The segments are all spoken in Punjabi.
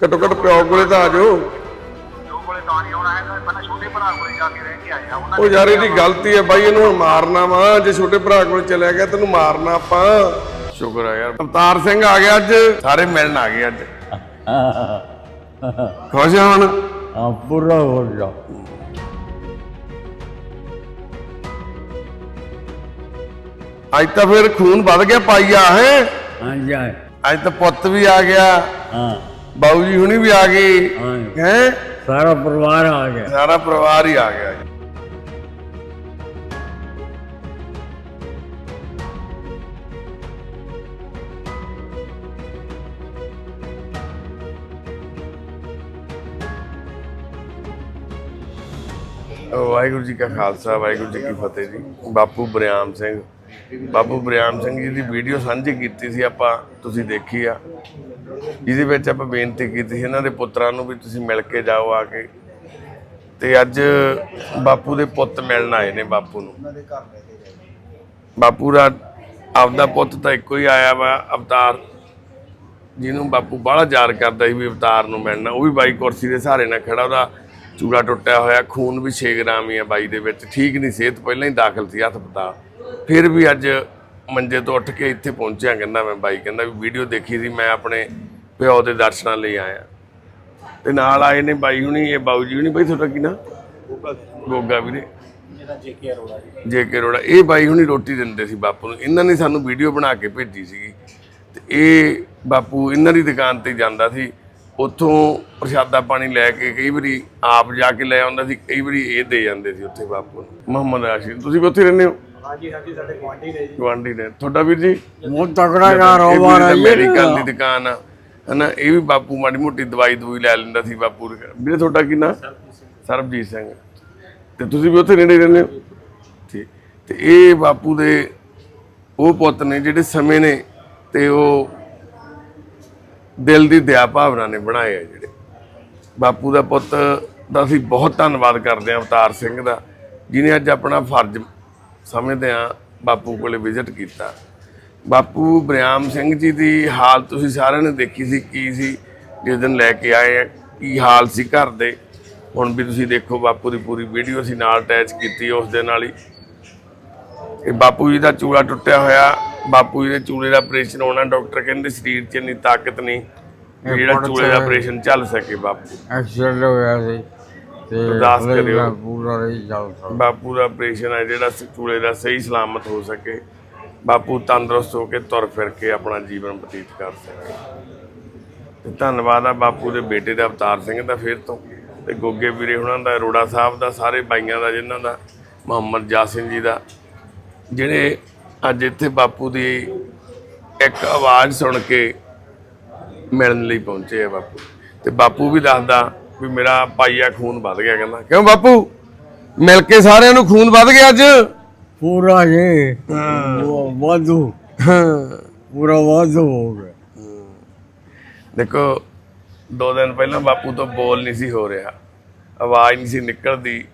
ਘੱਟੋ ਘੱਟ ਪਿਓ ਕੋਲੇ ਤਾਂ ਆ ਜਾਓ। ਜੋ ਕੋਲੇ ਤਾਂ ਨਹੀਂ ਆਉਣਾ ਹੈਗਾ ਪਹਿਲਾਂ ਛੋਟੇ ਭਰਾ ਕੋਲੇ ਜਾ ਕੇ ਰਹਿ ਕੇ ਆਏ ਆ। ਉਹਨਾਂ ਉਹ ਯਾਰ ਇਹਦੀ ਗਲਤੀ ਹੈ ਬਾਈ ਇਹਨੂੰ ਹੁਣ ਮਾਰਨਾ ਵਾ। ਜੇ ਛੋਟੇ ਭਰਾ ਕੋਲ ਚਲਿਆ ਗਿਆ ਤੈਨੂੰ ਮਾਰਨਾ ਆਪਾਂ। ਸ਼ੁਕਰ ਆ ਯਾਰ। ਅਵਤਾਰ ਸਿੰਘ ਆ ਗਿਆ ਅੱਜ। ਸਾਰੇ ਮਿਲਣ ਆ ਗਏ ਅੱਜ। ਖੁਸ਼ ਆ ਹੁਣ? ਹਾਂ ਪੂਰਾ ਹੋ ਗਿਆ ਅੱਜ ਤਾਂ ਫਿਰ ਖੂਨ ਵੱਧ ਗਿਆ ਪਾਈਆ ਹੈ ਹਾਂ। ਜਾ ਅੱਜ ਤਾਂ ਪੁੱਤ ਵੀ ਆ ਗਿਆ। ਹਾਂ। ਬਾਊ ਜੀ ਹੁਣੀ ਵੀ ਆ ਗਏ ਹਾਂ ਹੈ ਸਾਰਾ ਪਰਿਵਾਰ ਆ ਗਿਆ ਸਾਰਾ ਪਰਿਵਾਰ ਹੀ ਆ ਗਿਆ ਜੀ। ਵਾਹਿਗੁਰੂ ਜੀ ਕਾ ਖਾਲਸਾ ਵਾਹਿਗੁਰੂ ਜੀ ਕੀ ਫਤਿਹ ਜੀ ਬਾਪੂ ਬਰਿਆਮ ਸਿੰਘ ਬਾਪੂ ਬਰਿਆਮ ਸਿੰਘ ਜੀ ਦੀ ਵੀਡੀਓ ਸਾਂਝੀ ਕੀਤੀ ਸੀ ਆਪਾਂ, ਤੁਸੀਂ ਦੇਖੀ ਆ। ਜਿਹਦੇ ਵਿੱਚ ਆਪਾਂ ਬੇਨਤੀ ਕੀਤੀ ਸੀ ਇਹਨਾਂ ਦੇ ਪੁੱਤਰਾਂ ਨੂੰ ਵੀ ਤੁਸੀਂ ਮਿਲ ਕੇ ਜਾਓ ਆ ਕੇ। ਤੇ ਅੱਜ ਬਾਪੂ ਦੇ ਪੁੱਤ ਮਿਲਣ ਆਏ ਨੇ ਬਾਪੂ ਨੂੰ। ਬਾਪੂ ਦਾ, ਆਪਦਾ ਪੁੱਤ ਤਾਂ ਇੱਕੋ ਹੀ ਆਇਆ ਵਾ, ਅਵਤਾਰ। ਜਿਹਨੂੰ ਬਾਪੂ ਬਾਹਲਾ ਯਾਦ ਕਰਦਾ ਸੀ ਵੀ ਅਵਤਾਰ ਨੂੰ ਮਿਲਣਾ। ਉਹ ਵੀ ਬਾਈ ਕੁਰਸੀ ਦੇ ਸਹਾਰੇ ਨਾਲ ਖੜਾ, ਉਹਦਾ ਚੂੜਾ ਟੁੱਟਿਆ ਹੋਇਆ, ਖੂਨ ਵੀ 6 ਗ੍ਰਾਮ ਹੀ ਆ ਬਾਈ ਦੇ ਵਿੱਚ। ਠੀਕ ਨਹੀਂ, ਸਿਹਤ ਪਹਿਲਾਂ ਹੀ ਦਾਖਲ ਸੀ ਹਸਪਤਾਲ ਫਿਰ ਵੀ ਅੱਜ ਮੰਜੇ ਤੋਂ ਉੱਠ ਕੇ ਇੱਥੇ ਪਹੁੰਚਿਆ ਕਹਿੰਦਾ ਮੈਂ ਬਾਈ ਕਹਿੰਦਾ ਵੀ ਵੀਡੀਓ ਦੇਖੀ ਸੀ ਮੈਂ ਆਪਣੇ ਪਿਓ ਦੇ ਦਰਸ਼ਨਾਂ ਲਈ ਆਇਆ। ਤੇ ਨਾਲ ਆਏ ਨੇ ਬਾਈ ਹੁਣੀ ਇਹ ਬਾਊ ਜੀ ਹੁਣੀ ਬਾਈ ਤੁਹਾਡਾ ਕੀ ਨਾਂ? ਗੋਗਾ ਵੀਰੇ। ਜੇ। ਕੇ ਰੋੜਾ ਇਹ ਬਾਈ ਹੁਣੀ ਰੋਟੀ ਦਿੰਦੇ ਸੀ ਬਾਪੂ ਨੂੰ। ਇਹਨਾਂ ਨੇ ਸਾਨੂੰ ਵੀਡੀਓ ਬਣਾ ਕੇ ਭੇਜੀ ਸੀਗੀ। ਤੇ ਇਹ ਬਾਪੂ ਇਹਨਾਂ ਦੀ ਦੁਕਾਨ ਤੇ ਜਾਂਦਾ ਸੀ। ਉੱਥੋਂ ਪ੍ਰਸ਼ਾਦਾ ਪਾਣੀ ਲੈ ਕੇ ਕਈ ਵਾਰੀ ਆਪ ਜਾ ਕੇ ਲੈ ਆਉਂਦਾ ਸੀ ਕਈ ਵਾਰੀ ਇਹ ਦੇ ਜਾਂਦੇ ਸੀ ਉੱਥੇ ਬਾਪੂ ਨੂੰ। ਮੁਹੰਮਦ ਰਾਸ਼ਿਦ ਤੁਸੀਂ ਵੀ ਉੱਥੇ ਰਹਿੰਦੇ ਹੋ? ਹਾਂਜੀ ਹਾਂਜੀ ਸਾਡੇ ਗੁਆਂਢੀ ਨੇ ਜੀ। ਗਵਾਂਢੀ ਨੇ। ਤੁਹਾਡਾ ਵੀਰ ਜੀ? ਬਹੁਤ ਤਕੜਾ ਕਾਰੋਬਾਰ ਹੈ ਮੈਡੀਕਲ ਦੀ ਦੁਕਾਨ ਆ। ਹਨਾ ਇਹ ਵੀ ਬਾਪੂ ਮਾੜੀ ਮੋਟੀ ਦਵਾਈ ਦਵਾਈ ਲੈ ਲੈਂਦਾ ਸੀ ਬਾਪੂ। ਵੀਰੇ ਤੁਹਾਡਾ ਕੀ ਨਾਂ? ਸਰਬਜੀਤ ਸਿੰਘ। ਤੇ ਤੁਸੀਂ ਵੀ ਉੱਥੇ ਨੇੜੇ ਰਹਿੰਦੇ ਹੋ? ਠੀਕ। ਤੇ ਇਹ ਬਾਪੂ ਦੇ ਉਹ ਪੁੱਤ ਨੇ ਜਿਹੜੇ ਸਮੇਂ ਨੇ ਤੇ ਉਹ ਦਿਲ ਦੀ ਦਇਆ ਭਾਵਨਾ ਨੇ ਬਣਾਏ ਆ ਜਿਹੜੇ। ਬਾਪੂ ਦਾ ਪੁੱਤ ਦਾ ਅਸੀਂ ਬਹੁਤ ਧੰਨਵਾਦ ਕਰਦੇ ਹਾਂ ਅਵਤਾਰ ਸਿੰਘ ਦਾ ਜਿਨੇ ਅੱਜ ਆਪਣਾ ਫਰਜ਼ ਸਮਝਦੇ ਆ ਬਾਪੂ ਕੋਲੇ ਵਿਜ਼ਿਟ ਕੀਤਾ। ਬਾਪੂ ਬਰਿਆਮ ਸਿੰਘ ਜੀ ਦੀ ਹਾਲ ਤੁਸੀਂ ਸਾਰਿਆਂ ਨੇ ਦੇਖੀ ਸੀ ਕੀ ਸੀ? ਜਿਸ ਦਿਨ ਲੈ ਕੇ ਆਏ ਆ ਕੀ ਹਾਲ ਸੀ ਘਰ ਦੇ? ਹੁਣ ਵੀ ਤੁਸੀਂ ਦੇਖੋ ਬਾਪੂ ਦੀ ਪੂਰੀ ਵੀਡੀਓ ਅਸੀਂ ਨਾਲ ਅਟੈਚ ਕੀਤੀ ਉਸ ਦੇ ਨਾਲ ਹੀ। ਇਹ ਬਾਪੂ ਜੀ ਦਾ ਚੂੜਾ ਟੁੱਟਿਆ ਹੋਇਆ ਬਾਪੂ ਜੀ ਦੇ ਚੂੜੇ ਦਾ ਆਪਰੇਸ਼ਨ ਹੋਣਾ ਡਾਕਟਰ ਕਹਿੰਦੇ ਸਰੀਰ 'ਚ ਇੰਨੀ ਤਾਕਤ ਨਹੀਂ ਜਿਹੜਾ ਚੂੜੇ ਦਾ ਆਪਰੇਸ਼ਨ ਚੱਲ ਸਕੇ ਬਾਪੂ। ਐਕਸੀਡੈਂਟ ਹੋਇਆ ਸੀ। ਤੇ ਅਰਦਾਸ ਕਰਿਓ। ਮੈਂ ਪੂਰਾ ਨਹੀਂ ਚੱਲ ਸਕਦਾ ਬਾਪੂ ਦਾ ਆਪਰੇਸ਼ਨ ਹੈ ਜਿਹੜਾ ਚੂਲੇ ਦਾ ਸਹੀ ਸਲਾਮਤ ਹੋ ਸਕੇ। ਬਾਪੂ ਤੰਦਰੁਸਤ ਹੋ ਕੇ ਤੁਰ ਫਿਰ ਕੇ ਆਪਣਾ ਜੀਵਨ ਬਤੀਤ ਕਰ ਸਕੇ। ਤੇ ਧੰਨਵਾਦ ਆ ਬਾਪੂ ਦੇ ਬੇਟੇ ਦਾ ਅਵਤਾਰ ਸਿੰਘ ਦਾ ਫਿਰ ਤੋਂ। ਤੇ ਗੋਗੇ ਵੀਰੇ ਹੁਣਾਂ ਦਾ ਅਰੋੜਾ ਸਾਹਿਬ ਦਾ ਸਾਰੇ ਬਾਈਆਂ ਦਾ ਜਿਨ੍ਹਾਂ ਦਾ ਮੁਹੰਮਦ ਜਾਸਿਮ ਜੀ ਦਾ। ਜਿਹੜੇ ਅੱਜ ਇੱਥੇ ਬਾਪੂ ਦੀ ਇੱਕ ਆਵਾਜ਼ ਸੁਣ ਕੇ ਮਿਲਣ ਲਈ ਪਹੁੰਚੇ ਆ ਬਾਪੂ। ਤੇ ਬਾਪੂ ਵੀ ਦੱਸਦਾ ਵੀ ਮੇਰਾ ਭਾਈਆ ਖੂਨ ਵੱਧ ਗਿਆ ਕਹਿੰਦਾ। ਕਿਉਂ ਬਾਪੂ? ਮਿਲ ਕੇ ਸਾਰਿਆਂ ਨੂੰ ਖੂਨ ਵੱਧ ਗਿਆ ਅੱਜ? ਪੂਰਾ ਜੀ। ਉਹ ਵਾਧੂ। ਪੂਰਾ ਵਾਧੂ ਹੋ ਗਿਆ। ਦੇਖੋ ਦੋ ਦਿਨ ਪਹਿਲਾਂ ਬਾਪੂ ਤੋਂ ਬੋਲ ਨਹੀਂ ਸੀ ਹੋ ਰਿਹਾ। ਆਵਾਜ਼ ਨਹੀਂ ਸੀ ਨਿਕਲਦੀ।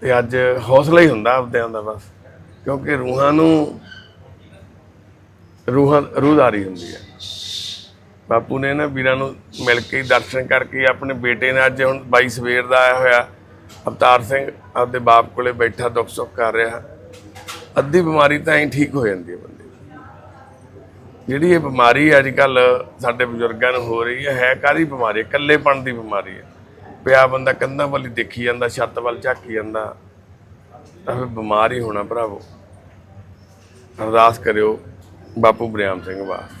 ਤੇ ਅੱਜ ਹੌਸਲਾ ਹੀ ਹੁੰਦਾ ਆਪਦਿਆਂ ਦਾ ਬਸ। ਕਿਉਂਕਿ ਰੂਹਾਂ ਨੂੰ ਰੂਹਾਂ ਰੂਹਦਾਰੀ ਹੁੰਦੀ ਹੈ। ਬਾਪੂ ਨੇ ਨਾ ਵੀਰਾਂ ਨੂੰ ਮਿਲ ਕੇ ਦਰਸ਼ਨ ਕਰਕੇ ਆਪਣੇ ਬੇਟੇ ਨੇ ਅੱਜ ਹੁਣ ਬਾਈ ਸਵੇਰ ਦਾ ਆਇਆ ਹੋਇਆ, ਅਵਤਾਰ ਸਿੰਘ, ਆਪਦੇ ਬਾਪ ਕੋਲੇ ਬੈਠਾ, ਦੁੱਖ ਸੁੱਖ ਕਰ ਰਿਹਾ। ਅੱਧੀ ਬਿਮਾਰੀ ਤਾਂ ਐਂ ਠੀਕ ਹੋ ਜਾਂਦੀ ਹੈ ਬੰਦੇ ਜਿਹੜੀ ਇਹ ਬਿਮਾਰੀ ਅੱਜ ਕੱਲ ਸਾਡੇ ਬਜ਼ੁਰਗਾਂ ਨੂੰ ਹੋ ਰਹੀ ਹੈ ਹੈ ਕਾਹਦੀ ਬਿਮਾਰੀ ਹੈ? ਇਕੱਲੇਪਣ ਦੀ ਬਿਮਾਰੀ ਹੈ। ਪਿਆ ਬੰਦਾ ਕੰਧਾਂ ਵੱਲ ਹੀ ਦੇਖੀ ਜਾਂਦਾ, ਛੱਤ ਵੱਲ ਝਾਕੀ ਜਾਂਦਾ, ਤਾਂ ਫਿਰ ਬਿਮਾਰ ਹੀ ਹੋਣਾ ਭਰਾਵੋ। ਅਰਦਾਸ ਕਰਿਓ ਬਾਪੂ ਬਰਿਆਮ ਸਿੰਘ ਵਾਸ